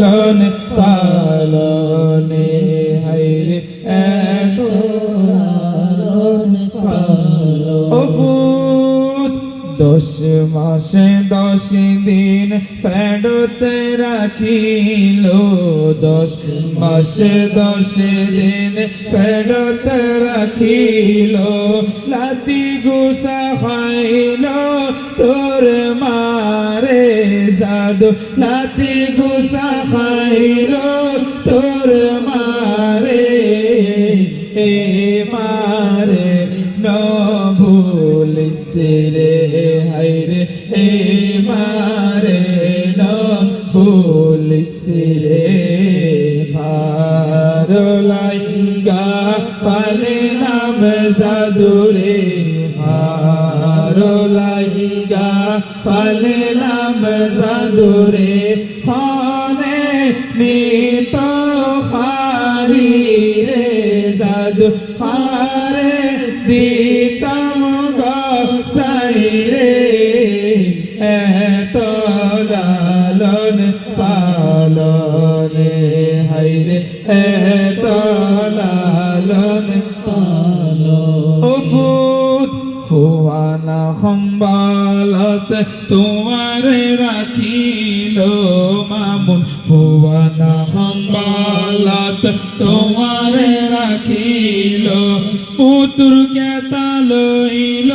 লালন পালনে হাইরে এত লালন পালন। দশ মাসে দশ দিন ফেরত রাখিল। দশ মাসে দশ দিন ফেরত রাখিল। লাতি গুসা খাইল তোর মারে জাদু লাতি গুসা খাইল তোর মারে। এ মারে ন ভুলিস রে হাইরে এ মারে ন ভুলিস রে হারলাই গা পালে নাম জাদুরে হারলাই গা পালে নাম জাদুরে খানে নিত খারি রে জাদু, হারে দিতাম গাই রে। এত লালন পালনে হাইরে এত লালন পালন। ফুট ফুয়ানা সম্বালত তোমার রাখিল মামুন। ফুয়ানা সম্বালত তোমার রাখিল, পুতুর কেতা লইল,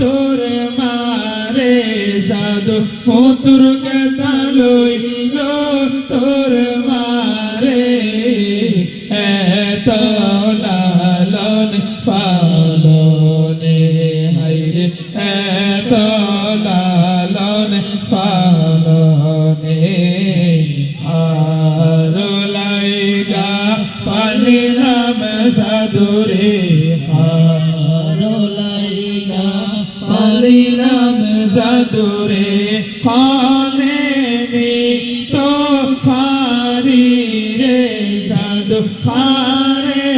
তোর মারে সাধু পুতুর কেতা লইল, তোর মারে এত লালন হার লাইগা পালিলাম সাধুরে হার লাইগা পালিলাম সাধুরে কানে তো খারি রে সাধু খারে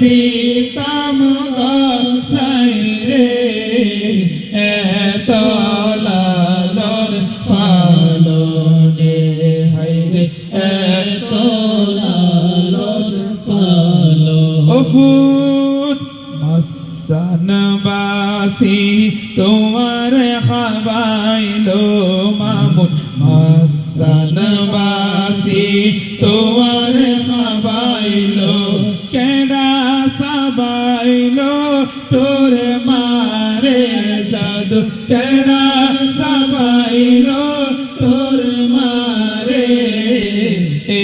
দিতাম গাই হাইরে, এত লালন পালন তোমার খাবাইলো মামুন। মসানবাসী তোমার খাবাইলো কেডা সাবাইলো তোর মারে জাদু। কেডা সাবাইলো এ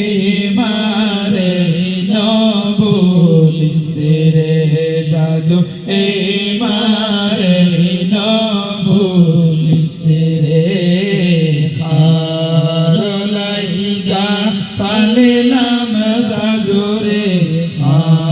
মারে নবুলিস রে জাদু এ মারে